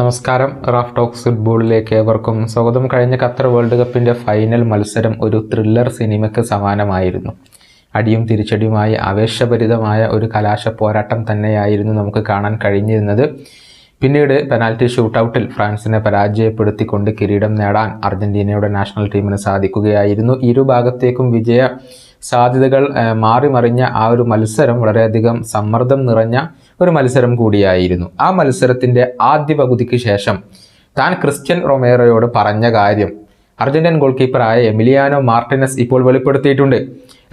നമസ്കാരം. Raf talks ഫുട്ബോളിലേക്ക് ഏവർക്കും സ്വാഗതം. കഴിഞ്ഞ ഖത്തർ വേൾഡ് കപ്പിന്റെ ഫൈനൽ മത്സരം ഒരു ത്രില്ലർ സിനിമയ്ക്ക് സമാനമായിരുന്നു. അടിയും തിരിച്ചടിയുമായി ആവേശഭരിതമായ ഒരു കലാശ പോരാട്ടം തന്നെയായിരുന്നു നമുക്ക് കാണാൻ കഴിഞ്ഞിരുന്നത്. പിന്നീട് പെനാൽറ്റി ഷൂട്ടൗട്ടിൽ ഫ്രാൻസിനെ പരാജയപ്പെടുത്തിക്കൊണ്ട് കിരീടം നേടാൻ അർജന്റീനയുടെ നാഷണൽ ടീമിന് സാധിക്കുകയായിരുന്നു. ഇരുഭാഗത്തേക്കും വിജയ സാധ്യതകൾ മാറി മാറിമറിഞ്ഞ ആ ഒരു മത്സരം വളരെയധികം സമ്മർദ്ദം നിറഞ്ഞ ഒരു മത്സരം കൂടിയായിരുന്നു. ആ മത്സരത്തിന്റെ ആദ്യ പകുതിക്ക് ശേഷം താൻ ക്രിസ്ത്യൻ റൊമേറോയോട് പറഞ്ഞ കാര്യം അർജന്റീൻ ഗോൾ കീപ്പറായ എമിലിയാനോ മാർട്ടിനസ് ഇപ്പോൾ വെളിപ്പെടുത്തിയിട്ടുണ്ട്.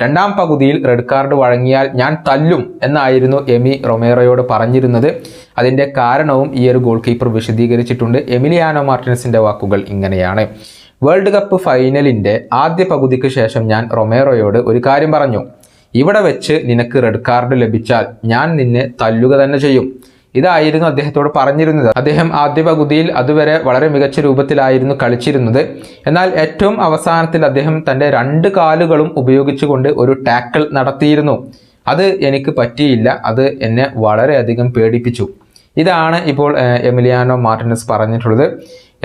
രണ്ടാം പകുതിയിൽ റെഡ് കാർഡ് വഴങ്ങിയാൽ ഞാൻ തല്ലും എന്നായിരുന്നു എമി റൊമേറോയോട് പറഞ്ഞിരുന്നത്. അതിന്റെ കാരണവും ഈ ഒരു ഗോൾ കീപ്പർ വിശദീകരിച്ചിട്ടുണ്ട്. എമിലിയാനോ മാർട്ടിനസിന്റെ വാക്കുകൾ ഇങ്ങനെയാണ്. വേൾഡ് കപ്പ് ഫൈനലിന്റെ ആദ്യ പകുതിക്ക് ശേഷം ഞാൻ റൊമേറോയോട് ഒരു കാര്യം പറഞ്ഞു. ഇവിടെ വെച്ച് നിനക്ക് റെഡ് കാർഡ് ലഭിച്ചാൽ ഞാൻ നിന്നെ തല്ലുക തന്നെ ചെയ്യും. ഇതായിരുന്നു അദ്ദേഹത്തോട് പറഞ്ഞിരുന്നത്. അദ്ദേഹം ആദ്യ പകുതിയിൽ അതുവരെ വളരെ മികച്ച രൂപത്തിലായിരുന്നു കളിച്ചിരുന്നത്. എന്നാൽ ഏറ്റവും അവസാനത്തിൽ അദ്ദേഹം തന്റെ രണ്ട് കാലുകളും ഉപയോഗിച്ചുകൊണ്ട് ഒരു ടാക്കിൾ നടത്തിയിരുന്നു. അത് എനിക്ക് പറ്റിയില്ല. അത് എന്നെ വളരെയധികം പേടിപ്പിച്ചു. ഇതാണ് ഇപ്പോൾ എമിലിയാനോ മാർട്ടിനസ് പറഞ്ഞിട്ടുള്ളത്.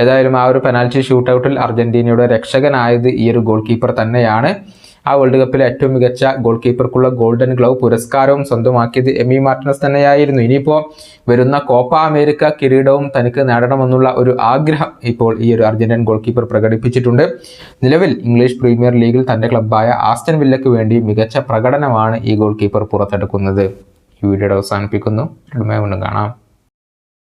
ഏതായാലും ആ ഒരു പെനാൽറ്റി ഷൂട്ടൗട്ടിൽ അർജന്റീനയുടെ രക്ഷകനായത് ഈ ഒരു ഗോൾ കീപ്പർ തന്നെയാണ്. ആ വേൾഡ് കപ്പിലെ ഏറ്റവും മികച്ച ഗോൾ കീപ്പർക്കുള്ള ഗോൾഡൻ ഗ്ലൗ പുരസ്കാരവും സ്വന്തമാക്കിയത് എമി മാർട്ടിനസ് തന്നെയായിരുന്നു. ഇനിയിപ്പോൾ വരുന്ന കോപ്പ അമേരിക്ക കിരീടവും തനിക്ക് നേടണമെന്നുള്ള ഒരു ആഗ്രഹം ഇപ്പോൾ ഈ ഒരു അർജന്റീൻ ഗോൾ കീപ്പർ പ്രകടിപ്പിച്ചിട്ടുണ്ട്. നിലവിൽ ഇംഗ്ലീഷ് പ്രീമിയർ ലീഗിൽ തന്റെ ക്ലബ്ബായ ആസ്റ്റൻ വില്ലയ്ക്ക് വേണ്ടി മികച്ച പ്രകടനമാണ് ഈ ഗോൾ കീപ്പർ പുറത്തെടുക്കുന്നത്. ഈ വീഡിയോയുടെ അവസാനിപ്പിക്കുന്നു. കാണാം.